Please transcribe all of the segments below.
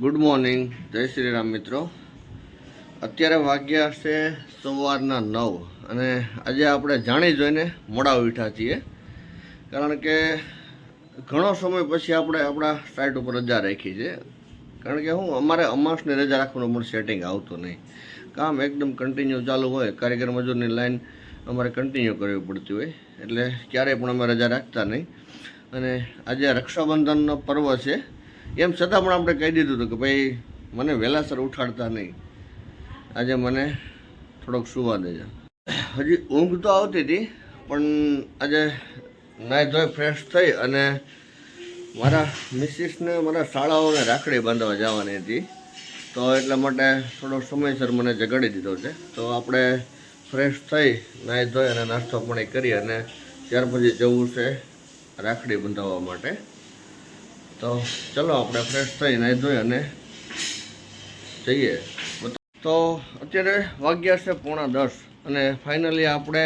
Good morning જય શ્રી રામ મિત્રો. અત્યારે વાગ્યા છે સવારના નવ અને આજે આપણે જાણી જોઈને મોડા ઉઠ્યા છીએ. કારણ કે ઘણો સમય પછી આપણે આપણા સાઇટ ઉપર રજા રાખી છે. કારણ કે હું અમારે અમાસની રજા રાખવાનું પણ સેટિંગ આવતું નહીં. કામ એકદમ કન્ટિન્યુ ચાલુ હોય, કારીગર મજૂરની લાઈન અમારે કન્ટિન્યુ કરવી પડતી હોય. એટલે ક્યારેય પણ અમે રજા રાખતા નહીં. અને આજે રક્ષાબંધનનો પર્વ છે. એમ છતાં પણ આપણે કહી દીધું હતું કે ભાઈ, મને વહેલાસર ઉઠાડતા નહીં. આજે મને થોડોક સુવા દેજો. હજી ઊંઘ તો આવતી હતી, પણ આજે નાહી ધોઈ ફ્રેશ થઈ અને મારા મિસિસને મારા શાળાઓને રાખડી બાંધવા જવાની હતી. તો એટલા માટે થોડો સમયસર મને જગાડી દીધો છે. તો આપણે ફ્રેશ થઈ નાહી ધોઈ અને નાસ્તો પાણી કરી અને ત્યાર પછી જવું છે રાખડી બંધાવવા માટે. તો ચલો આપણે ફ્રેશ થઈ નાહી ધોઈ અને જઈએ. તો અત્યારે વાગ્યા છે પોણા દસ અને ફાઇનલી આપણે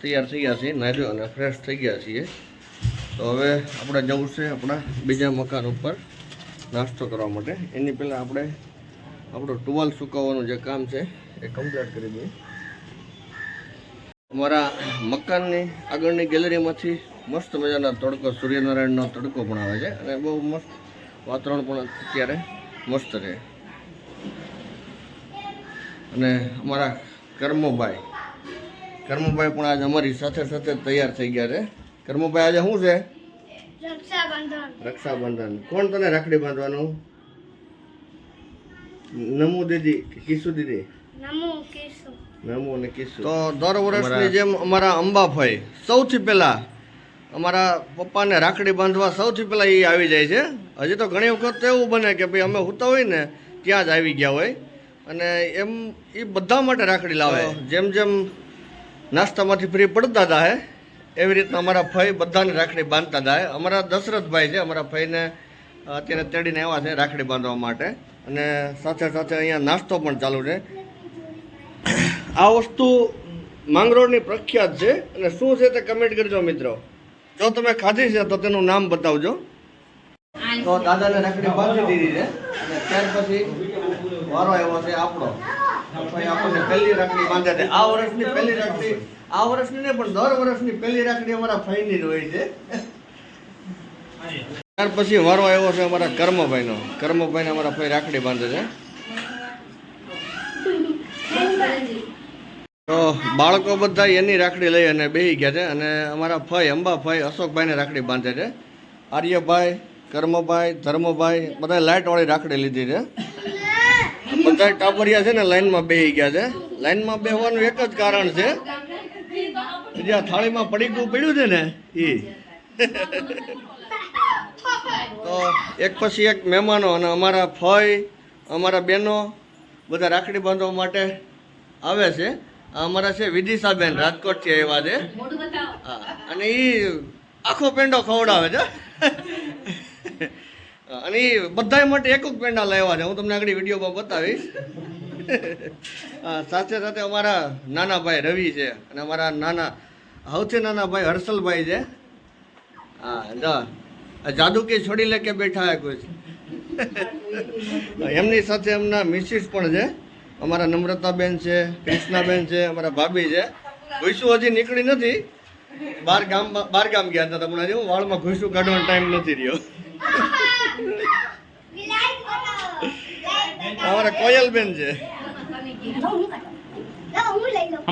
તૈયાર થઈ ગયા છીએ નાહી અને ફ્રેશ થઈ ગયા છીએ. તો હવે આપણે જવું છે આપણા બીજા મકાન ઉપર નાસ્તો કરવા માટે. એની પહેલાં આપણે આપણું ટુવાલ સુકાવવાનું જે કામ છે એ કમ્પ્લીટ કરી દઈએ. અમારા મકાનની આગળની ગેલેરીમાંથી મસ્ત મજાના તડકો સૂર્યનારાયણનો તડકો પણ આવે છે. અને બહુ મસ્ત વાતાવરણ પણ અત્યારે મસ્ત રહે અને અમારા કર્મભાઈ કર્મોભાઈ પણ આજે અમારી સાથે સાથે તૈયાર થઈ ગયા છે. કર્મોભાઈ આજે શું છે? રક્ષાબંધન. કોણ તને રાખડી બાંધવાનું? નમો દીદી કિશુ દીદી? નમો નમો અને કિશુ. તો દર વર્ષની જેમ અમારા અંબાભાઈ સૌથી પહેલા અમારા પપ્પાને રાખડી બાંધવા સૌથી પહેલાં એ આવી જાય છે. હજી તો ઘણી વખત એવું બને કે ભાઈ અમે હોતા હોય ને ત્યાં જ આવી ગયા હોય. અને એમ એ બધા માટે રાખડી લાવે. જેમ જેમ નાસ્તામાંથી ફ્રી પડતા હતા હે એવી રીતના અમારા ફઈ બધાને રાખડી બાંધતા હતા અમારા દશરથભાઈ છે અમારા ફઈને અત્યારે તેડીને આવ્યા છે રાખડી બાંધવા માટે. અને સાથે સાથે અહીંયા નાસ્તો પણ ચાલુ છે. આ વસ્તુ માંગરોળની પ્રખ્યાત છે. અને શું છે તે કમેન્ટ કરજો મિત્રો. જો તમે ખાધી છે તો તેનું નામ બતાવજો. તો દાદાને રાખડી બાંધી દીધી છે. અને ત્યાર પછી વારો આવ્યો છે આપણો. આપણને પહેલી રાખડી બાંધે છે. આ વર્ષની પહેલી રાખડી, આ વર્ષની નહીં, પણ દર વર્ષની પહેલી રાખડી અમારા ફાઈની હોય છે. ત્યાર પછી વારો આવ્યો છે અમારા કર્મભાઈનો. કર્મભાઈને અમારા ફાઈ રાખડી બાંધે છે. તો બાળકો બધા એની રાખડી લઈ અને બેસી ગયા છે અને અમારા ફઈ અંબા ફઈ અશોકભાઈને રાખડી બાંધે છે. આર્યભાઈ, કર્મભાઈ, ધર્મભાઈ બધા લાઇટવાળી રાખડી લીધી છે. બધા ટાબરિયા છે ને લાઇનમાં બેસી ગયા છે. લાઇનમાં બેસવાનું એક જ કારણ છે જ્યાં થાળીમાં પડીકું પડ્યું છે ને એ તો એક પછી એક મહેમાનો અને અમારા ફઈ, અમારા બહેનો બધા રાખડી બાંધવા માટે આવે છે. અમારા છે વિદિશાબેન રાજકોટથી આવ્યા છે. હા, અને એ આખો પેંડો ખવડાવે છે. અને એ બધા માટે એક જ પેંડા લાવ્યા છે. હું તમને આગળ વિડીયોમાં બતાવીશ. હા, સાથે સાથે અમારા નાના ભાઈ રવિ છે અને અમારા નાના સૌથી નાના ભાઈ હર્ષલભાઈ છે. હા જાદુ કે છોડી લે કે બેઠા હે કુછ એમની સાથે એમના મિસિસ પણ છે. અમારા નમ્રતાબેન છે કૃષ્ણાબેન છે અમારા ભાભી છે ઘૂસું હજી નીકળી નથી બાર ગામ બાર ગામ ગયા હતા તમને હું વાળમાં ઘૂસું કાઢવાનો ટાઈમ નથી રહ્યો અમારા કોયલબેન છે હું લઈ લઉં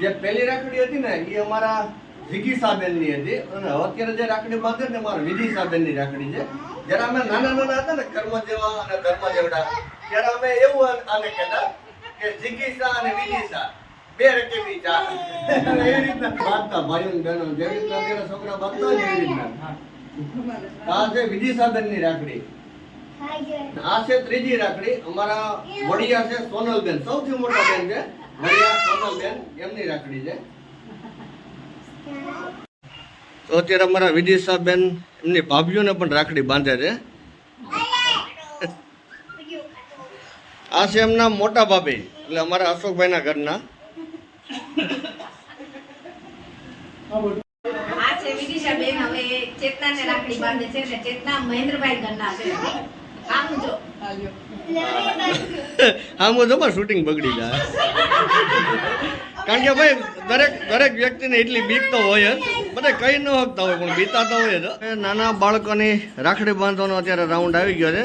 જે પેલી રાખડી હતી ને, એ અમારા વિગીસાબેનની હતી. અને અત્યારે જે રાખડી બાંધે ને અમારા વિદિશાબેનની રાખડી છે. જયારે અમે નાના નાના હતા ને, કર્મ જેવા અને ધર્મ જેવડા, ત્યારે અમે એવું આને કહેતા કે જિગીસા અને વિદિશા બે રકમની ચા. એવી રીતના. બાંધતા ભાઈઓ બહેનો જેવી રીતના છોકરા બાંધતા એવી રીતના. આ છે વિદિશાબેનની રાખડી. આ છે ત્રીજી રાખડી અમારા વડિયા છે સોનલબેન. સૌથી મોટા બેન છે. વડિયા, સોનલબેન, એમની રાખડી છે. તો અત્યારે અમારા વિદિશા બેન એમની ભાભીઓને પણ રાખડી બાંધે છે. આ છે એમના મોટા ભાભી, એટલે અમારા અશોકભાઈના ઘરના. આ છે વિદિશાબેન હવે ચેતનાને રાખડી બાંધે છે ને ચેતના મહેન્દ્રભાઈ ઘરના છે. આમ જો. જબર શૂટિંગ બગડી જાય. કારણ કે ભાઈ, દરેક દરેક વ્યક્તિને એટલી બીક તો હોય જ. બધા કઈ ન હકતા હોય, પણ બીતાતા હોય જ. નાના બાળકોની રાખડી બાંધવાનો અત્યારે રાઉન્ડ આવી ગયો છે.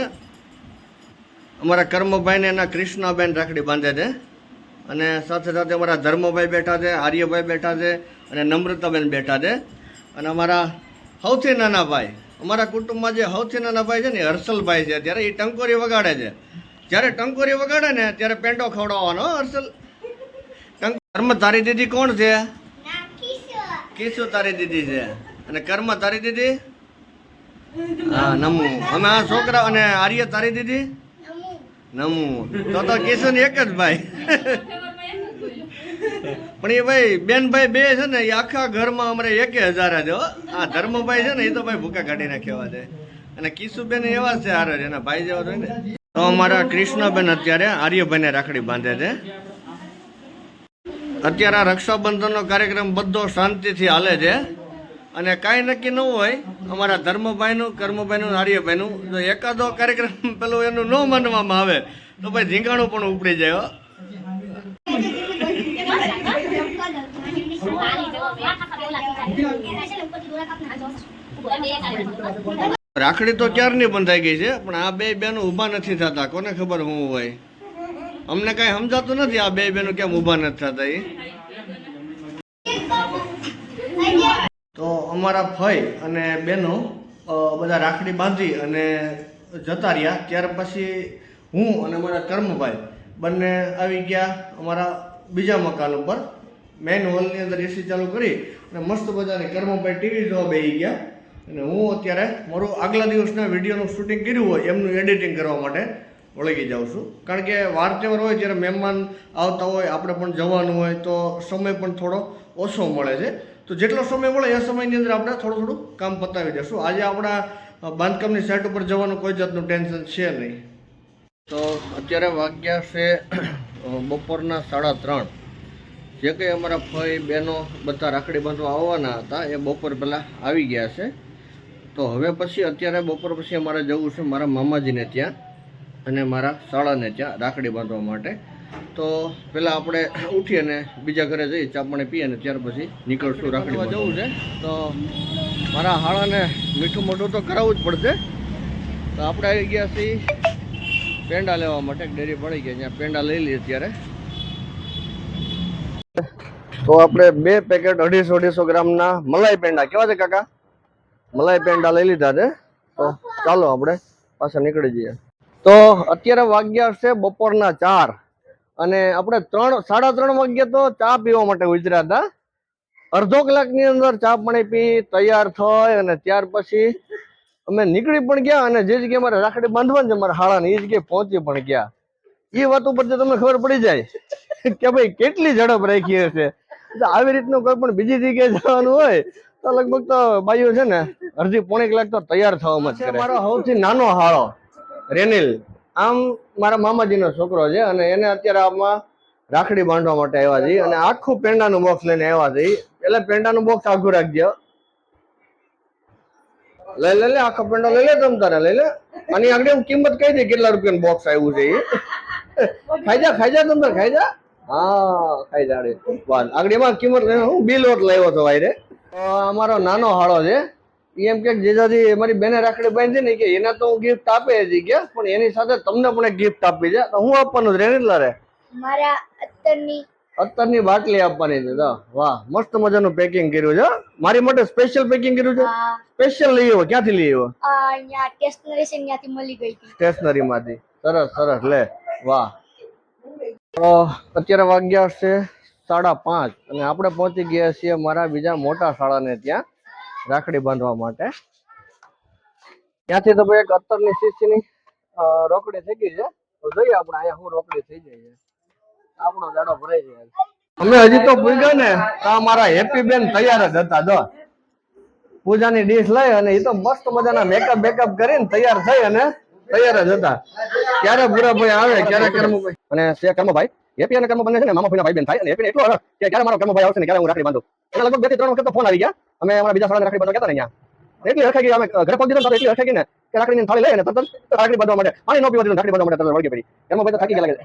અમારા કર્મભાઈને એના કૃષ્ણાબેન રાખડી બાંધે છે. અને સાથે સાથે અમારા ધર્મભાઈ બેઠા છે, આર્યભાઈ બેઠા છે, અને નમ્રતાબેન બેઠા છે. અને અમારા સૌથી નાના ભાઈ અમારા કુટુંબમાં જે સૌથી નાના ભાઈ છે ને હર્ષલભાઈ છે. ત્યારે એ ટંકોરી વગાડે છે. જ્યારે ટંકોરી વગાડે ને ત્યારે પેંડો ખવડાવવાનો હર્ષલ. કર્મ તારી દીદી કોણ છે? કિશુ તારી દીદી છે. અને કર્મ તારી દીદી? હા નમુ. અમે આ છોકરા અને આર્ય તારી દીદી? નમુ. તો તો કિશન એક જ ભાઈ. પણ એ ભાઈ બેન ભાઈ બે છે ને, એ આખા ઘરમાં અમારે એકે હજાર જ આ ધર્મભાઈ છે ને, એ તો ભાઈ ભૂકા કાઢી કહેવા છે. અને કિશુબેન એવા છે હારે એના ભાઈ જેવા હોય ને. તો અમારા કૃષ્ણબેન અત્યારે આર્યભાઈને રાખડી બાંધે છે. અત્યારે આ રક્ષાબંધનનો કાર્યક્રમ બધો શાંતિથી હાલે છે. અને કાંઈ નક્કી ન હોય, અમારા ધર્મભાઈનું, કર્મભાઈનું, આર્યભાઈનું, જો એકાદો કાર્યક્રમ પેલું એનું ન માનવામાં આવે, તો ભાઈ ઝીંગાણું પણ ઉપડી જાય રાખડી તો ક્યારની બંધાઈ ગઈ છે? પણ આ બે બેનો ઊભા નથી થતા. કોને ખબર હું હોય? અમને કાંઈ સમજાતું નથી આ બે બેનો કેમ ઊભા નથી થતા એ તો અમારા ભાઈ અને બેનો બધા રાખડી બાંધી અને જતા રહ્યા. ત્યાર પછી હું અને અમારા કર્મભાઈ બંને આવી ગયા અમારા બીજા મકાન ઉપર. મેન હોલની અંદર એસી ચાલુ કરી અને મસ્ત બધાને કર્મભાઈ ટીવી જોવા બેસી ગયા. અને હું અત્યારે મારું આગલા દિવસના વિડીયોનું શૂટિંગ કર્યું હોય, એમનું એડિટિંગ કરવા માટે વળગી જાઉં છું. કારણ કે વાર તહેવાર હોય, જ્યારે મહેમાન આવતા હોય, આપણે પણ જવાનું હોય, તો સમય પણ થોડો ઓછો મળે છે. તો જેટલો સમય મળે એ સમયની અંદર આપણે થોડું થોડું કામ પતાવી દઈશું. આજે આપણા બાંધકામની સાઇટ ઉપર જવાનું કોઈ જાતનું ટેન્શન છે નહીં. તો અત્યારે વાગ્યા છે બપોરના સાડા ત્રણ. જે કંઈ અમારા ભાઈ બહેનો બધા રાખડી બાંધવા આવવાના હતા, એ બપોર પહેલાં આવી ગયા છે. તો હવે પછી અત્યારે બપોર પછી અમારે જવું છે મારા મામાજીને ત્યાં અને મારા શાળાને ત્યાં રાખડી બાંધવા માટે. તો પહેલાં આપણે ઉઠી અને બીજા ઘરે જઈ ચા પાણી પીએ અને ત્યાર પછી નીકળશું રાખડી જવું છે? તો મારા હાળાને મીઠું મોઢું તો કરાવવું જ પડશે. તો આપણે આવી ગયા છીએ પેંડા લેવા માટે. ડેરી પડી ગયા ત્યાં પેંડા લઈ લઈએ ત્યારે તો આપણે બે પેકેટ અઢીસો અઢીસો ગ્રામના મલાઈ પેંડા. કેવા છે કાકા? મલાઈ પેંડા લઈ લીધા છે. તો ચાલો આપણે પાછા નીકળી જઈએ. તો અત્યારે વાગ્યા છે બપોરના ચાર. અને આપણે ત્રણ, સાડા ત્રણ વાગ્યા તો ચા પીવા માટે ઉતર્યા હતા. અડધો કલાકની અંદર ચા પાણી પી તૈયાર થઈ અને ત્યાર પછી અમે નીકળી પણ ગયા અને જે જગ્યાએ મારે રાખડી બાંધવાની છે મારા હાળાને, એ જગ્યાએ પહોંચી પણ ગયા. એ વાત ઉપર તમને ખબર પડી જાય કે ભાઈ કેટલી ઝડપ રાખી હશે. આવી રીતનું કોઈ પણ બીજી જગ્યાએ જવાનું હોય તો લગભગ તો બાઈઓ છે ને અડધી પોણી કલાક તો તૈયાર થવામાં જ કરે. મારો સૌથી નાનો હાળો રેનિલ. આમ મારા મામાજીનો છોકરો છે અને એને અત્યારે આમાં રાખડી બાંધવા માટે આવ્યા છે અને આખું પેંડાનું બોક્સ લઈને આવ્યા છે એટલે પેંડાનું બોક્સ આખું રાખજો. લઈ લે લે આખો પેંડો લઈ લે તમ તારે લઈ લે. અને આગળ હું કિંમત કહી દે કેટલા રૂપિયાનું બોક્સ આવ્યું છે એ. ખાઈ જા ખાઈ જા તમ તારે ખાઈ જા. હા ખાઈ જાડે આગળ એમાં કિંમત હું બિલ ઓટ લાવ્યો હતો ભાઈ રે અમારો નાનો હાળો છે. એમ કે જેજાજી મારી બેને રાખડી બાંધી ને કે એના તો હું ગિફ્ટ આપે જ કે પણ એની સાથે તમને પણ એક ગિફ્ટ આપી છે. તો હું આપવાનું છે રેનીલા રે? મારા અત્તરની અત્તરની બાટલી આપવાની છે તો. વાહ મસ્ત મજાનું પેકિંગ કર્યું છે મારી માટે સ્પેશિયલ પેકિંગ કર્યું છે? સ્પેશિયલ લઈ આવ્યો ક્યાંથી લઈ આવ્યો? અહીંયા સ્ટેશનરી છે ત્યાંથી મળી ગઈ હતી. સ્ટેશનરી માંથી સરસ સરસ લે. વાહ. અત્યારે વાગ્યા છે સાડા પાંચ. અને આપણે પહોંચી ગયા છીએ મારા બીજા મોટા શાળાને ત્યાં રાખડી બાંધવા માટે. ત્યાંથી તો ભાઈ એક અત્તરની શીશીની રોકડી થઈ ગઈ છે. જોઈએ આપણે અહીંયા હું રોકડી થઈ જાય આપણો જાડો ભરાઈ જાય. અમે હજી તો ભૂગ્યા ને મારા હેપી બેન તૈયાર જ હતા, જો. પૂજાની ડીશ લઈ અને એ તો મસ્ત મજાના મેકઅપ બેકઅપ કરીને તૈયાર થઈ અને તૈયાર જ હતા. ક્યારે ભૂરાભાઈ આવે, ક્યારે કર્મભાઈ અને કર્મભાઈ હેપી અને કર્મ છે ને મામા ભાઈ બેન થાય. અને હેપી એટલો કે ક્યારે મારો કર્મભાઈ આવશે ને, ક્યારે હું રાખડી બાંધું. એટલે લગભગ બેથી ત્રણ વખત તો ફોન આવી ગયા. અમે અમારા બીજા સાડા રાખડી બાંધવા ગયા અહીંયા. એટલી હરખાઈ ગઈ અમે ઘરે પહોંચી દીધો એટલી હરખાઈ ગઈ ને, કે રાખડીની થાળી લઈને તરત રાખડી બાંધવા માટે, પાણી ન પીવા દીધું રાખડી બાંધવા માટે તરત વળગી પડી. ભાઈ તો થાકી ગયા લાગે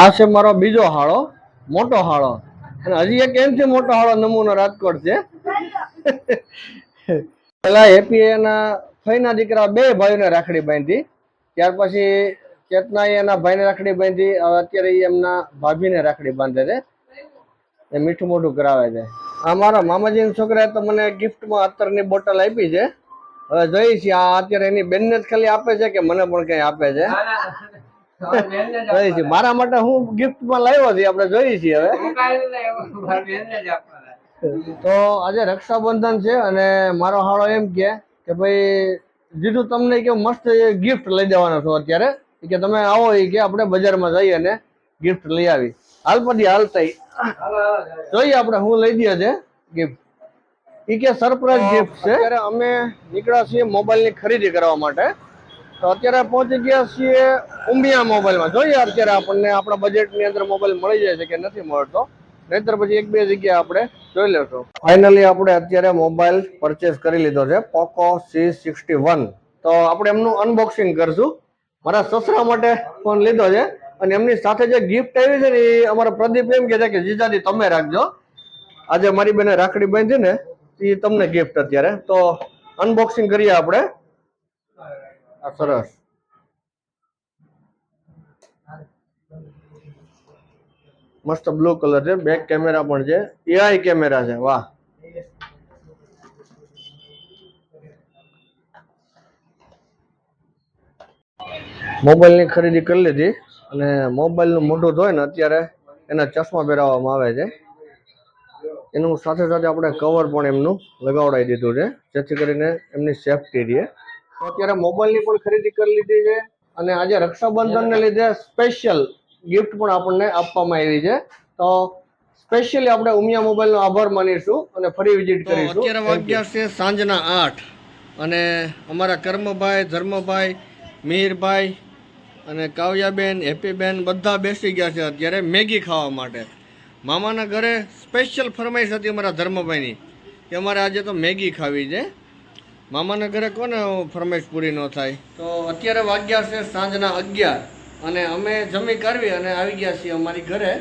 આ છે મારો બીજો હાળો, મોટો હાળો. અને હજી એક એમથી મોટો હાળો નમૂનો રાજકોટ છે. પેલા એપીએના એના ફઈના દીકરા બે ભાઈઓને રાખડી બાંધી ત્યાર પછી ચેતનાએ એના ભાઈને રાખડી બાંધી હવે અત્યારે એમના ભાભીને રાખડી બાંધે છે. એ મીઠું મોઢું કરાવે છે. આ મારા મામાજીના છોકરાએ તો મને ગિફ્ટમાં અત્તરની બોટલ આપી છે. હવે જોઈ છીએ આ અત્યારે એની બેનને જ ખાલી આપે છે કે મને પણ કઈ આપે છે? જોઈએ છીએ મારા માટે હું ગિફ્ટમાં લાવ્યો છે આપણે જોઈએ છીએ હવે. તો આજે રક્ષાબંધન છે અને મારો હાળો એમ કે કે ભાઈ, જીજુ તમને કે મસ્ત ગિફ્ટ લઈ દેવાનો છો અત્યારે. કે તમે આવો એ કે આપણે બજારમાં જઈએ અને ગિફ્ટ લઈ આવી. હાલ પછી થઈ. જોઈએ આપણે હું લઈ દઈએ છે ગિફ્ટ એ કે સરપ્રાઈઝ ગિફ્ટ છે. અત્યારે અમે નીકળ્યા છીએ મોબાઈલની ખરીદી કરવા માટે. તો અત્યારે પહોંચી ગયા છીએ ઉમિયા મોબાઈલમાં. જોઈએ અત્યારે આપણને આપણા બજેટની અંદર મોબાઈલ મળી જાય છે કે નથી મળતો. નહીતર પછી એક બે જગ્યાએ આપણે જોઈ લેશું. ફાઇનલી આપણે અત્યારે મોબાઈલ પરચેસ કરી લીધો છે પોકો સી સિક્સટી વન તો આપણે એમનું અનબોક્સિંગ કરશું. મારા સસરા માટે ફોન લીધો છે અને એમની સાથે જે ગિફ્ટ આવી છે ને એ અમારા પ્રદીપ એમ કહે છે કે, જીજાજી, તમે રાખજો. આજે મારી બેને રાખડી બાંધી ને એ તમને ગિફ્ટ અત્યારે. તો અનબોક્સિંગ કરીએ આપણે. સરસ. મસ્ત બ્લુ કલર છે. બેક કેમેરા પણ છે. એઆઈ કેમેરા છે. વાહ. મોબાઈલની ખરીદી કરી લીધી. અને મોબાઈલનું મોઢું ધોઈને અત્યારે એના ચશ્મા પહેરાવવામાં આવે છે. એનું સાથે સાથે આપણે કવર પણ એમનું લગાવડાવી દીધું છે. જેથી કરીને એમની સેફટી રહે. અત્યારે મોબાઈલની પણ ખરીદી કરી લીધી છે. અને આજે રક્ષાબંધનને લીધે સ્પેશિયલ ગિફ્ટ પણ આપણને આપવામાં આવી છે. તો સ્પેશિયલી આપણે ઉમિયા મોબાઈલનો આભાર માનીશું અને ફરી વિઝિટ કરીશું. અત્યારે વાગ્યા છે સાંજના આઠ. અને અમારા કર્મભાઈ ધર્મભાઈ મિહિરભાઈ અને કાવ્યાબેન હેપીબેન બધા બેસી ગયા છે અત્યારે મેગી ખાવા માટે. મામાના ઘરે સ્પેશિયલ ફરમાઈશ હતી અમારા ધર્મભાઈની કે અમારે આજે તો મેગી ખાવી છે. મામાના ઘરે કોને ફરમાઈશ પૂરી ન થાય? તો અત્યારે વાગ્યા છે સાંજના અગિયાર. અને અમે જમી કરવી અને આવી ગયા છીએ અમારી ઘરે.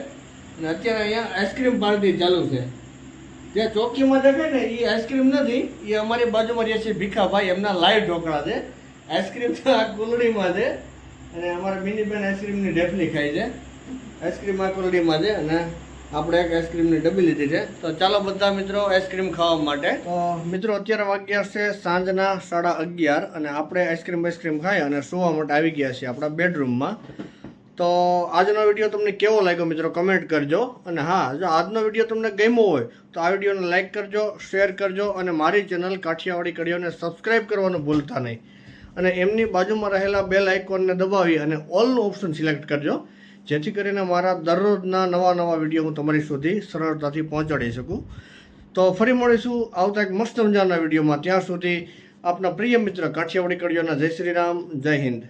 અને અત્યારે અહીંયા આઈસ્ક્રીમ પાર્ટી ચાલુ છે. જે ચોકીમાં દેખાય ને એ આઈસ્ક્રીમ નથી એ અમારી બાજુમાં રહે છે ભીખાભાઈ, એમના લાઈવ ઢોકળા છે. આઈસ્ક્રીમ તો આ કુલડીમાં છે. અને અમારા મિનીબેન આઈસ્ક્રીમની ડેફલી ખાય છે. આઈસ્ક્રીમ આ કુલડીમાં છે અને આપણે એક આઈસ્ક્રીમની ડબ્બી લીધી છે. તો ચાલો બધા મિત્રો આઈસ્ક્રીમ ખાવા માટે. તો મિત્રો, અત્યારે વાગ્યા છે સાંજના સાડા અગિયાર અને આપણે આઈસ્ક્રીમ આઈસ્ક્રીમ ખાઈ અને સુવા માટે આવી ગયા છીએ આપણા બેડરૂમમાં. તો આજનો વીડિયો તમને કેવો લાગ્યો મિત્રો, કમેન્ટ કરજો. અને હા, જો આજનો વીડિયો તમને ગમ્યો હોય, તો આ વિડીયોને લાઇક કરજો, શેર કરજો અને મારી ચેનલ કાઠિયાવાડી કડીઓને સબસ્ક્રાઈબ કરવાનું ભૂલતા નહીં. અને એમની બાજુમાં રહેલા બેલ આઇકોનને દબાવી અને ઓલનું ઓપ્શન સિલેક્ટ કરજો. જેથી કરીને મારા દરરોજના નવા નવા વીડિયો હું તમારી સુધી સરળતાથી પહોંચાડી શકું. તો ફરી મળીશું આવતા એક મસ્ત મજાના વિડીયોમાં. ત્યાં સુધી આપના પ્રિય મિત્ર કાઠિયાવાડી કડીઓના જય શ્રી રામ, જય હિન્દ.